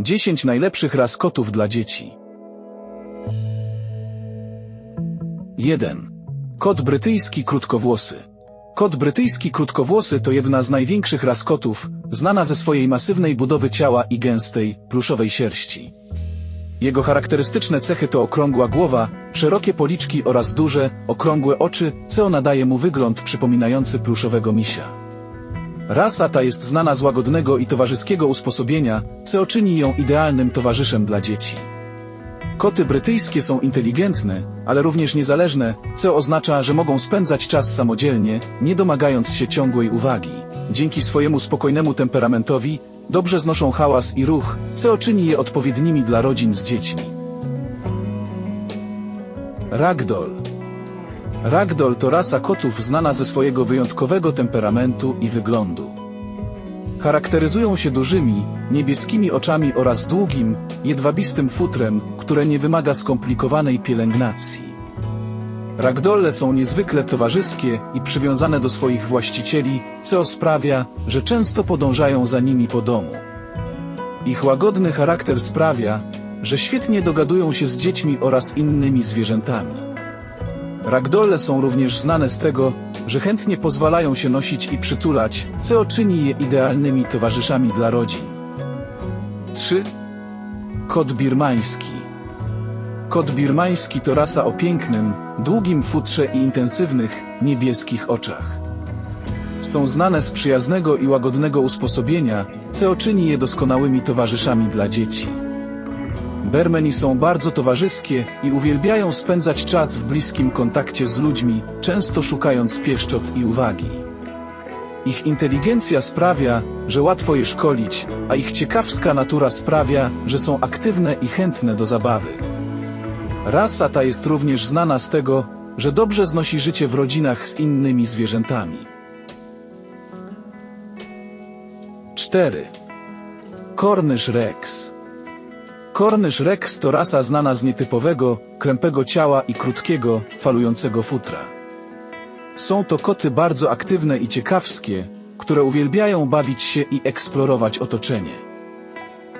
10 najlepszych ras kotów dla dzieci. 1. Kot brytyjski krótkowłosy. Kot brytyjski krótkowłosy to jedna z największych ras kotów, znana ze swojej masywnej budowy ciała i gęstej, pluszowej sierści. Jego charakterystyczne cechy to okrągła głowa, szerokie policzki oraz duże, okrągłe oczy, co nadaje mu wygląd przypominający pluszowego misia. Rasa ta jest znana z łagodnego i towarzyskiego usposobienia, co czyni ją idealnym towarzyszem dla dzieci. Koty brytyjskie są inteligentne, ale również niezależne, co oznacza, że mogą spędzać czas samodzielnie, nie domagając się ciągłej uwagi. Dzięki swojemu spokojnemu temperamentowi, dobrze znoszą hałas i ruch, co czyni je odpowiednimi dla rodzin z dziećmi. Ragdoll Ragdoll to rasa kotów znana ze swojego wyjątkowego temperamentu i wyglądu. Charakteryzują się dużymi, niebieskimi oczami oraz długim, jedwabistym futrem, które nie wymaga skomplikowanej pielęgnacji. Ragdolle są niezwykle towarzyskie i przywiązane do swoich właścicieli, co sprawia, że często podążają za nimi po domu. Ich łagodny charakter sprawia, że świetnie dogadują się z dziećmi oraz innymi zwierzętami. Ragdolle są również znane z tego, że chętnie pozwalają się nosić i przytulać, co czyni je idealnymi towarzyszami dla rodzin. 3. Kot birmański. Kot birmański to rasa o pięknym, długim futrze i intensywnych, niebieskich oczach. Są znane z przyjaznego i łagodnego usposobienia, co czyni je doskonałymi towarzyszami dla dzieci. Bermeni są bardzo towarzyskie i uwielbiają spędzać czas w bliskim kontakcie z ludźmi, często szukając pieszczot i uwagi. Ich inteligencja sprawia, że łatwo je szkolić, a ich ciekawska natura sprawia, że są aktywne i chętne do zabawy. Rasa ta jest również znana z tego, że dobrze znosi życie w rodzinach z innymi zwierzętami. 4. Cornish Rex Cornish Rex to rasa znana z nietypowego, krępego ciała i krótkiego, falującego futra. Są to koty bardzo aktywne i ciekawskie, które uwielbiają bawić się i eksplorować otoczenie.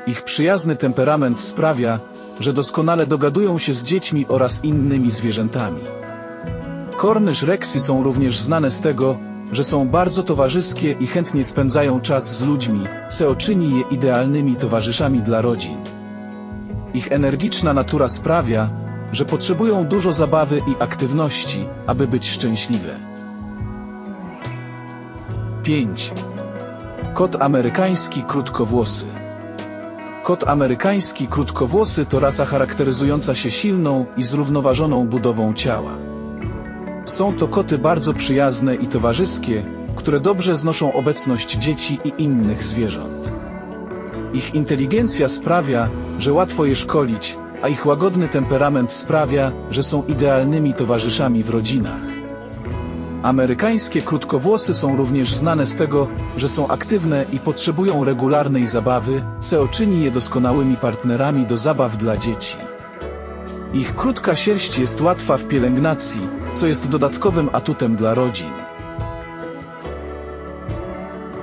Ich przyjazny temperament sprawia, że doskonale dogadują się z dziećmi oraz innymi zwierzętami. Cornish Rexy są również znane z tego, że są bardzo towarzyskie i chętnie spędzają czas z ludźmi, co czyni je idealnymi towarzyszami dla rodzin. Ich energiczna natura sprawia, że potrzebują dużo zabawy i aktywności, aby być szczęśliwe. 5. Kot amerykański krótkowłosy. Kot amerykański krótkowłosy to rasa charakteryzująca się silną i zrównoważoną budową ciała. Są to koty bardzo przyjazne i towarzyskie, które dobrze znoszą obecność dzieci i innych zwierząt. Ich inteligencja sprawia, że łatwo je szkolić, a ich łagodny temperament sprawia, że są idealnymi towarzyszami w rodzinach. Amerykańskie krótkowłosy są również znane z tego, że są aktywne i potrzebują regularnej zabawy, co czyni je doskonałymi partnerami do zabaw dla dzieci. Ich krótka sierść jest łatwa w pielęgnacji, co jest dodatkowym atutem dla rodzin.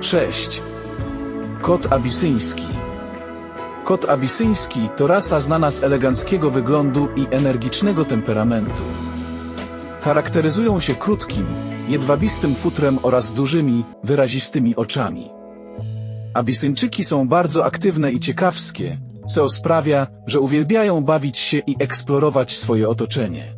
6. Kot abisyński. Kot abisyński to rasa znana z eleganckiego wyglądu i energicznego temperamentu. Charakteryzują się krótkim, jedwabistym futrem oraz dużymi, wyrazistymi oczami. Abisyńczyki są bardzo aktywne i ciekawskie, co sprawia, że uwielbiają bawić się i eksplorować swoje otoczenie.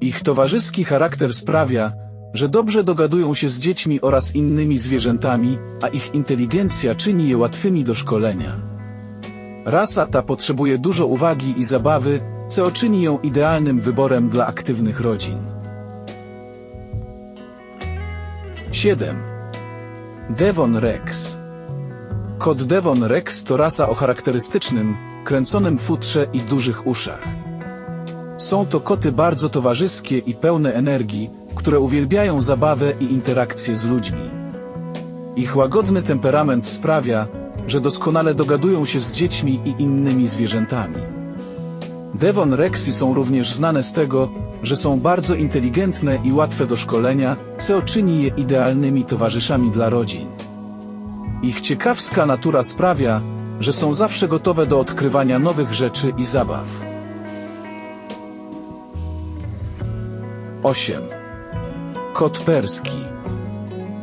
Ich towarzyski charakter sprawia, że dobrze dogadują się z dziećmi oraz innymi zwierzętami, a ich inteligencja czyni je łatwymi do szkolenia. Rasa ta potrzebuje dużo uwagi i zabawy, co czyni ją idealnym wyborem dla aktywnych rodzin. 7. Devon Rex Kot Devon Rex to rasa o charakterystycznym, kręconym futrze i dużych uszach. Są to koty bardzo towarzyskie i pełne energii, które uwielbiają zabawę i interakcje z ludźmi. Ich łagodny temperament sprawia, że doskonale dogadują się z dziećmi i innymi zwierzętami. Devon Rexy są również znane z tego, że są bardzo inteligentne i łatwe do szkolenia, co czyni je idealnymi towarzyszami dla rodzin. Ich ciekawska natura sprawia, że są zawsze gotowe do odkrywania nowych rzeczy i zabaw. 8. Kot perski.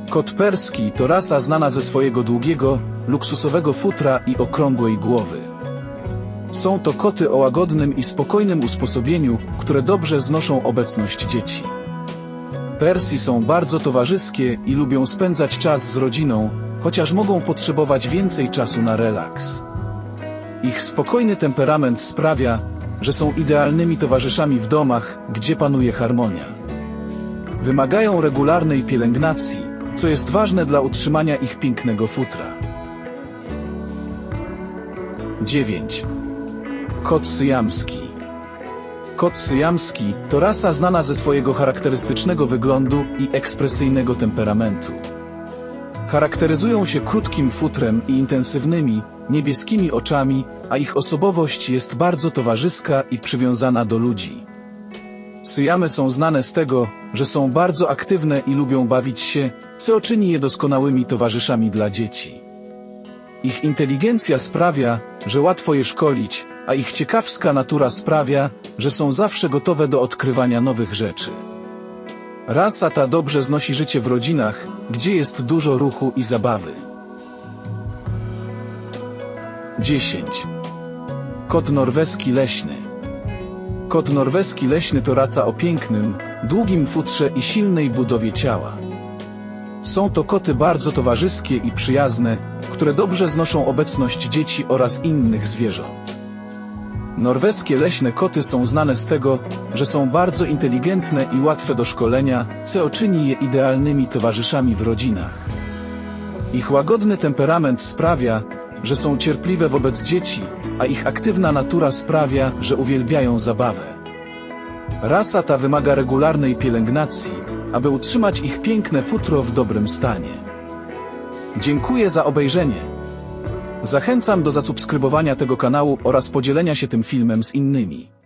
Kot perski to rasa znana ze swojego długiego, luksusowego futra i okrągłej głowy. Są to koty o łagodnym i spokojnym usposobieniu, które dobrze znoszą obecność dzieci. Persji są bardzo towarzyskie i lubią spędzać czas z rodziną, chociaż mogą potrzebować więcej czasu na relaks. Ich spokojny temperament sprawia, że są idealnymi towarzyszami w domach, gdzie panuje harmonia. Wymagają regularnej pielęgnacji, co jest ważne dla utrzymania ich pięknego futra. 9. Kot syjamski. Kot syjamski to rasa znana ze swojego charakterystycznego wyglądu i ekspresyjnego temperamentu. Charakteryzują się krótkim futrem i intensywnymi, niebieskimi oczami, a ich osobowość jest bardzo towarzyska i przywiązana do ludzi. Syjamy są znane z tego, że są bardzo aktywne i lubią bawić się, co czyni je doskonałymi towarzyszami dla dzieci. Ich inteligencja sprawia, że łatwo je szkolić, a ich ciekawska natura sprawia, że są zawsze gotowe do odkrywania nowych rzeczy. Rasa ta dobrze znosi życie w rodzinach, gdzie jest dużo ruchu i zabawy. 10. Kot norweski leśny. Kot norweski leśny to rasa o pięknym, długim futrze i silnej budowie ciała. Są to koty bardzo towarzyskie i przyjazne, które dobrze znoszą obecność dzieci oraz innych zwierząt. Norweskie leśne koty są znane z tego, że są bardzo inteligentne i łatwe do szkolenia, co czyni je idealnymi towarzyszami w rodzinach. Ich łagodny temperament sprawia, że są cierpliwe wobec dzieci, a ich aktywna natura sprawia, że uwielbiają zabawę. Rasa ta wymaga regularnej pielęgnacji, aby utrzymać ich piękne futro w dobrym stanie. Dziękuję za obejrzenie. Zachęcam do zasubskrybowania tego kanału oraz podzielenia się tym filmem z innymi.